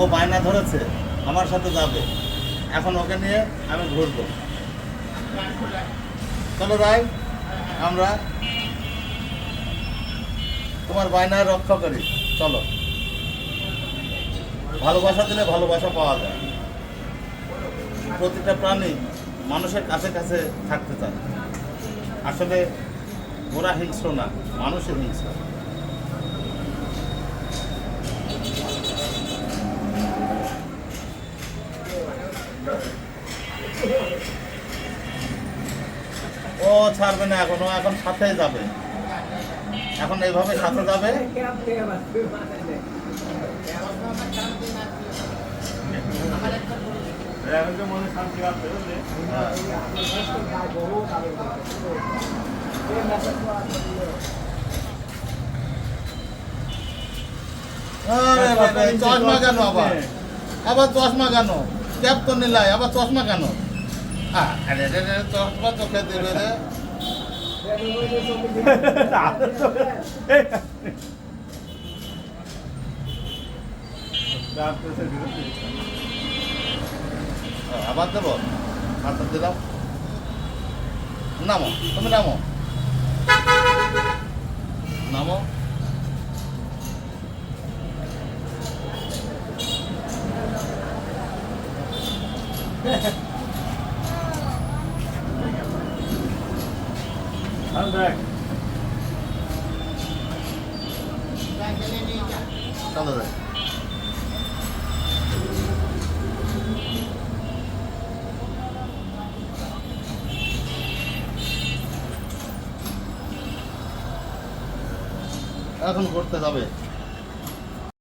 ও বায়না ধরেছে, আমার সাথে যাবে। এখন ওকে নিয়ে আমি ঘুরবো। চলো যাই আমরা তোমার বায়নায় রক্ষা করি। চলো। ভালোবাসা দিলে ভালোবাসা পাওয়া যায়। প্রতিটা প্রাণী মানুষের কাছে কাছে থাকতে চায়। আসলে ওরা হিংস্র না মানুষের হিংস্র। ও ছাড়বে না এখন ও এখন সাথে যাবে। এখন এইভাবে সাথে যাবে। আরে বাবা, চশমা কেন আবার? আবার চশমা কেন? ক্যাপ তো নিলাই, আবার চশমা কেন? আরে চশমা চোখে দেবে রে। আবার দেবো? হাতটা দিলাম নামো, তুমি নামো। চলো যাই এখন ঘুরতে যাবে